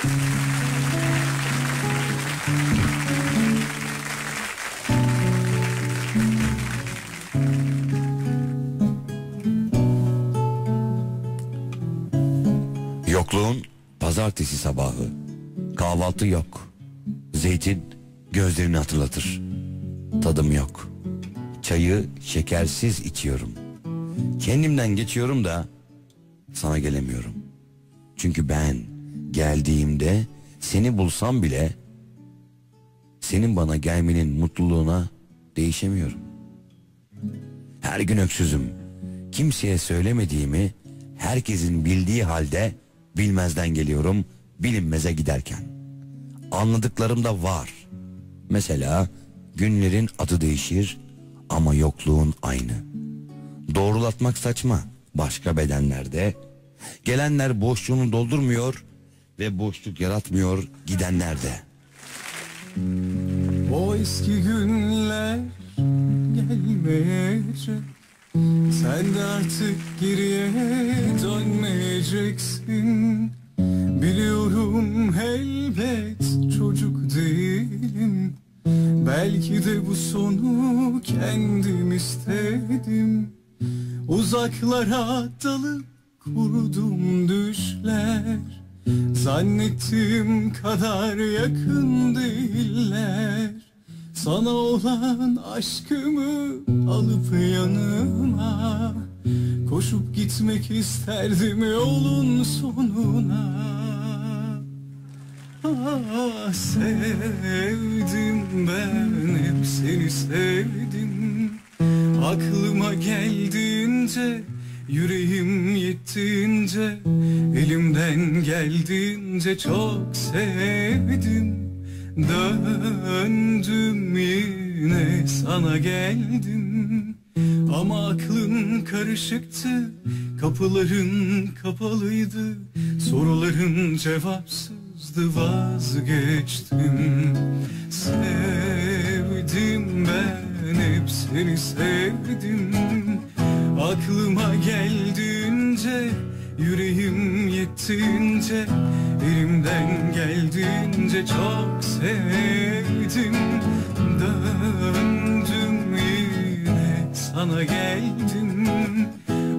Yokluğun pazartesi sabahı. Kahvaltı yok. Zeytin gözlerini hatırlatır. Tadım yok. Çayı şekersiz içiyorum. Kendimden geçiyorum da sana gelemiyorum. Çünkü ben geldiğimde seni bulsam bile senin bana gelmenin mutluluğuna değişemiyorum. Her gün öksüzüm. Kimseye söylemediğimi herkesin bildiği halde bilmezden geliyorum bilinmeze giderken. Anladıklarım da var. Mesela günlerin adı değişir ama yokluğun aynı. Doğrulatmak saçma başka bedenlerde. Gelenler boşluğunu doldurmuyor ve boşluk yaratmıyor gidenler de. O eski günler gelmeyecek Sen de artık geriye dönmeyeceksin. Biliyorum elbet çocuk değilim. Belki de bu sonu kendim istedim. Uzaklara dalıp kurdum düşler Zannettiğim kadar yakın değiller. Sana olan aşkımı alıp yanıma Koşup gitmek isterdim yolun sonuna. Ah sevdim ben hep seni sevdim. Aklıma geldiğince Yüreğim yettiğince Elimden geldiğince çok sevdim. Döndüm yine sana geldim. Ama aklın karışıktı Kapıların kapalıydı. Soruların cevapsızdı vazgeçtim. Sevdim ben hep seni sevdim Aklıma geldiğince Yüreğim yettiğince Elimden geldiğince çok sevdim. Döndüm yine sana geldim.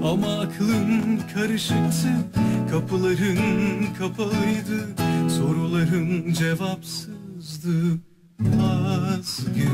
Ama aklım karışıktı Kapıların kapalıydı Soruların cevapsızdı. Vazgeçtim